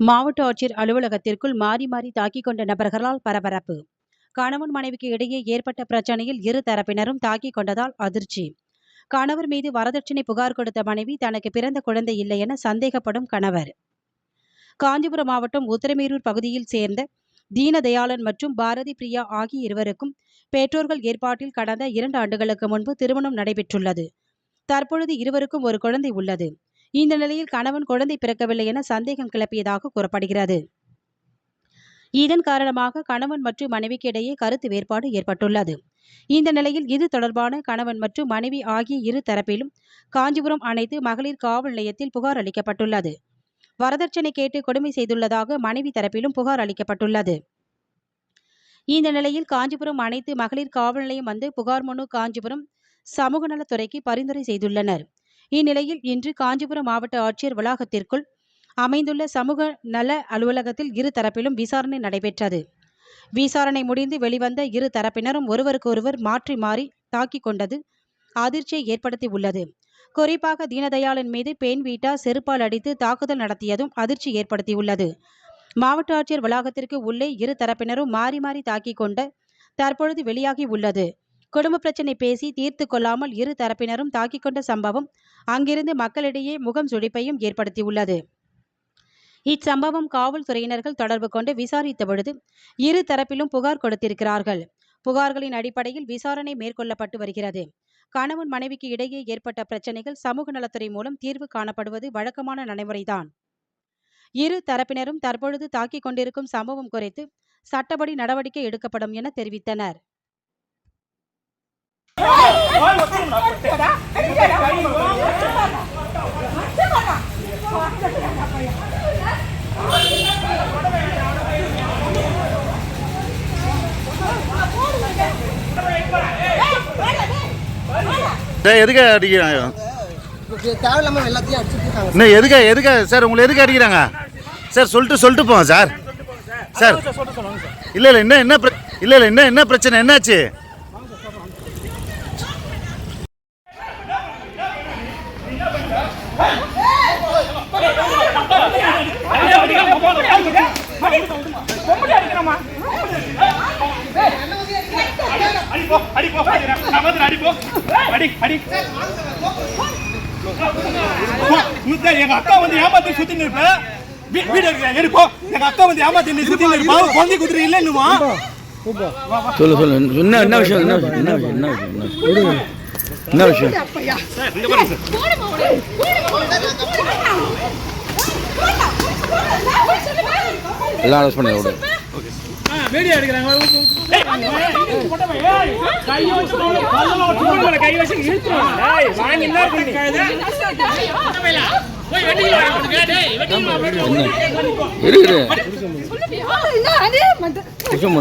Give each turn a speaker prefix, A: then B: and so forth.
A: மாவட்ட ஆட்சியர் அலுவலகத்திற்குள் மாறி மாறி தாக்கிக் கொண்ட நபர்களால் பரபரப்பு. கணவன் மனைவிக்கு இடையே ஏற்பட்ட பிரச்சனையில் இரு தரப்பினரும் தாக்கிக் கொண்டதால் அதிர்ச்சி. கணவர் மீது வரதட்சணை புகார் கொடுத்த மனைவி தனக்கு பிறந்த குழந்தை இல்லை என சந்தேகப்படும் கணவர். காஞ்சிபுரம் மாவட்டம் உத்தரமேரூர் பகுதியில் சேர்ந்த தீனதயாளன் மற்றும் பாரதி பிரியா ஆகிய இருவருக்கும் பெற்றோர்கள் ஏற்பாட்டில் கடந்த இரண்டு ஆண்டுகளுக்கு முன்பு திருமணம் நடைபெற்றுள்ளது. தற்பொழுது இருவருக்கும் ஒரு குழந்தை உள்ளது. இந்த நிலையில் கணவன் குழந்தை பிறக்கவில்லை என சந்தேகம் கிளப்பியதாக கூறப்படுகிறது. இதன் காரணமாக கணவன் மற்றும் மனைவிக்கு இடையே கருத்து வேறுபாடு ஏற்பட்டுள்ளது. இந்த நிலையில் இது தொடர்பான கணவன் மற்றும் மனைவி ஆகிய இரு தரப்பிலும் காஞ்சிபுரம் அனைத்து மகளிர் காவல் நிலையத்தில் புகார் அளிக்கப்பட்டுள்ளது. வரதட்சணை கேட்டு கொடுமை செய்துள்ளதாக மனைவி தரப்பிலும் புகார் அளிக்கப்பட்டுள்ளது. இந்த நிலையில் காஞ்சிபுரம் அனைத்து மகளிர் காவல் நிலையம் வந்து புகார் மனு காஞ்சிபுரம் சமூக நலத்துறைக்கு பரிந்துரை செய்துள்ளனர். இந்நிலையில் இன்று காஞ்சிபுரம் மாவட்ட ஆட்சியர் வளாகத்திற்குள் அமைந்துள்ள சமூக நல அலுவலகத்தில் இரு தரப்பிலும் விசாரணை நடைபெற்றது. விசாரணை முடிந்து வெளிவந்த இரு தரப்பினரும் ஒருவருக்கொருவர் மாற்றி மாறி தாக்கிக் கொண்டது அதிர்ச்சியை ஏற்படுத்தி உள்ளது குறிப்பாக தீனதயாளன் மீது பெண் வீட்டா செருப்பால் அடித்து தாக்குதல் நடத்தியதும் அதிர்ச்சி ஏற்படுத்தியுள்ளது. மாவட்ட ஆட்சியர் வளாகத்திற்கு உள்ளே இரு தரப்பினரும் மாறி மாறி தாக்கிக் கொண்ட தற்பொழுது வெளியாகி உள்ளது. குடும்ப பிரச்சனை பேசி தீர்த்து கொள்ளாமல் இரு தரப்பினரும் தாக்கிக் கொண்ட சம்பவம் அங்கிருந்து மக்களிடையே முகம் சுழிப்பையும் ஏற்படுத்தியுள்ளது. இச்சம்பவம் காவல்துறையினர்கள் தொடர்பு கொண்டு விசாரித்த பொழுது இரு தரப்பிலும் புகார் கொடுத்திருக்கிறார்கள். புகார்களின் அடிப்படையில் விசாரணை மேற்கொள்ளப்பட்டு வருகிறது. கணவன் மனைவிக்கு இடையே ஏற்பட்ட பிரச்சனைகள் சமூக நலத்துறை மூலம் தீர்வு காணப்படுவது வழக்கமான நடைமுறைதான். இரு தரப்பினரும் தற்பொழுது தாக்கிக் கொண்டிருக்கும் சம்பவம் குறித்து சட்டப்படி நடவடிக்கை எடுக்கப்படும் என தெரிவித்தனர்.
B: எதுக்கு அடிக்கிறாங்க?
C: தேவையில்லாம எல்லாத்தையும் அடிச்சுட்டு இருக்காங்க.
B: இன்னும் எதுக்கு எதுக்கு சார் உங்களை எதுக்கு அடிக்கிறாங்க? சார் சொல்லிட்டு சொல்லிட்டு போங்க சார். சார். இல்லை இல்லை என்ன என்ன இல்லை இல்லை என்ன என்ன பிரச்சனை என்னாச்சு?
D: எங்க அக்கா வந்து ஏமாத்தி சுத்தி வீடு இருக்கிற எடுப்போ எங்க அக்கா வந்து ஏமாத்தி சுத்தி நிற்பா குழந்தை குதிரை இல்லைன்னுமா
E: சொல்லு சொல்லு. என்ன விஷயம்? என்ன விஷயம்? என்ன விஷயம்? என்ன விஷயம்? என்ன விஷயம்? என்ன விஷயம்? எல்லாம் அரெஸ்ட் பண்ணி விடு.
D: வீடியோ எடுக்கிறாங்க கை வச்சு இழுத்துருவாங்க வாங்கி என்ன?
E: என்ன இரு இரு விஷயம்